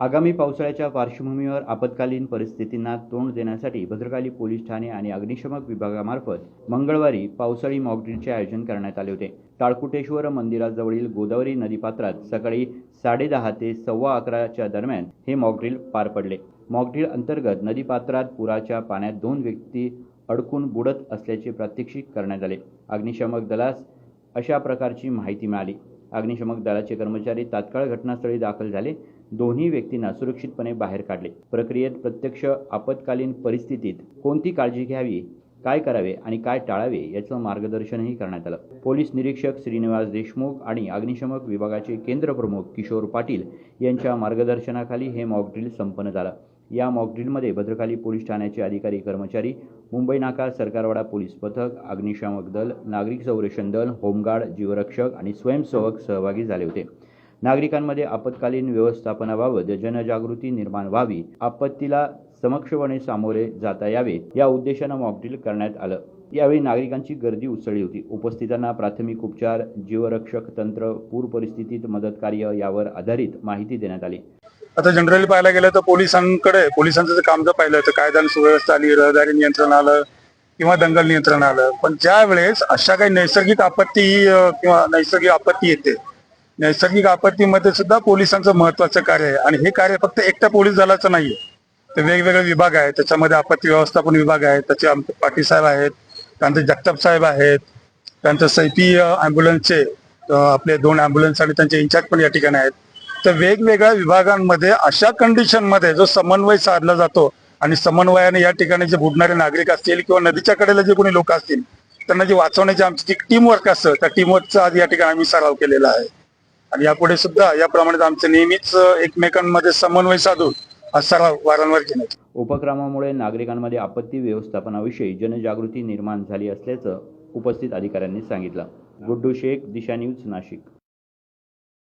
आगामी पावसाळ्याच्या पार्श्वभूमीवर आपत्कालीन परिस्थितींना तोंड देण्यासाठी भद्रकाली पोलीस ठाणे आणि अग्निशमक विभागामार्फत मंगळवारी पावसाळी मॉकड्रिलचे आयोजन करण्यात आले होते. टाळकुटेश्वर मंदिराजवळील गोदावरी नदीपात्रात सकाळी साडेदहा ते सव्वा अकराच्या दरम्यान हे मॉकड्रिल पार पडले. मॉकड्रिल अंतर्गत नदीपात्रात पुराच्या पाण्यात दोन व्यक्ती अडकून बुडत असल्याचे प्रात्यक्षिक करण्यात आले. अग्निशमक दलास अशा प्रकारची माहिती मिळाली. अग्निशमक दलाचे कर्मचारी तात्काळ घटनास्थळी दाखल झाले. दोन्ही व्यक्तींना सुरक्षितपणे बाहेर काढले. प्रक्रियेत प्रत्यक्ष आपत्कालीन परिस्थितीत कोणती काळजी घ्यावी काय करावे आणि काय टाळावे याचं मार्गदर्शनही करण्यात आलं. पोलीस निरीक्षक श्रीनिवास देशमुख आणि अग्निशमक विभागाचे केंद्रप्रमुख किशोर पाटील यांच्या मार्गदर्शनाखाली हे मॉकड्रिल संपन्न झालं. या मॉकड्रिलमध्ये भद्रकाली पोलीस ठाण्याचे अधिकारी कर्मचारी मुंबई नाका सरकारवाडा पोलीस पथक अग्निशामक दल नागरिक संरक्षण दल होमगार्ड जीवरक्षक आणि स्वयंसेवक सहभागी झाले होते. नागरिकांमध्ये आपत्कालीन व्यवस्थापनाबाबत जनजागृती निर्माण व्हावी आपत्तीला समक्षपणे सामोरे जाता यावे या उद्देशानं मॉकड्रिल करण्यात आलं. यावेळी नागरिकांची गर्दी उसळली होती. उपस्थितांना प्राथमिक उपचार जीवरक्षक तंत्र पूर परिस्थितीत मदत कार्य यावर आधारित माहिती देण्यात आली. आता जनरली पाहायला गेलं तर पोलिसांकडे पोलिसांचं जर काम जर पाहिलं तर कायदा आणि सुव्यवस्था आली रहदारी नियंत्रण आलं किंवा दंगल नियंत्रण आलं. पण ज्या वेळेस अशा काही नैसर्गिक आपत्ती किंवा नैसर्गिक आपत्ती येते नैसर्गिक आपत्तीमध्ये सुद्धा पोलिसांचं महत्वाचं कार्य आहे. आणि हे कार्य फक्त एकट्या पोलीस दलाचं नाहीये. ते वेगवेगळे विभाग आहेत. त्याच्यामध्ये आपत्ती व्यवस्थापन विभाग आहे त्याचे आमचे पाटील साहेब आहेत. त्यानंतर जगताप साहेब आहेत. त्यानंतर सैपीय अँब्युलन्सचे आपले दोन अँब्युलन्स आणि त्यांचे इन्चार्ज पण या ठिकाणी आहेत. तर वेगवेगळ्या विभागांमध्ये अशा कंडिशनमध्ये जो समन्वय साधला जातो आणि समन्वयाने या ठिकाणी जे बुडणारे नागरिक असतील किंवा नदीच्या कडेला जे कोणी लोक असतील त्यांना जे वाचवण्याची आमची जी टीम वर्क असतं त्या टीमवर्कचा आज या ठिकाणी आम्ही सराव केलेला आहे. आणि यापुढे सुद्धा याप्रमाणे आमचं नेहमीच एकमेकांमध्ये समन्वय साधून हा सराव वारंवार घेण्यात उपक्रमामुळे नागरिकांमध्ये आपत्ती व्यवस्थापनाविषयी जनजागृती निर्माण झाली असल्याचं उपस्थित अधिकाऱ्यांनी सांगितलं. गुड्डू शेख दिशा न्यूज नाशिक.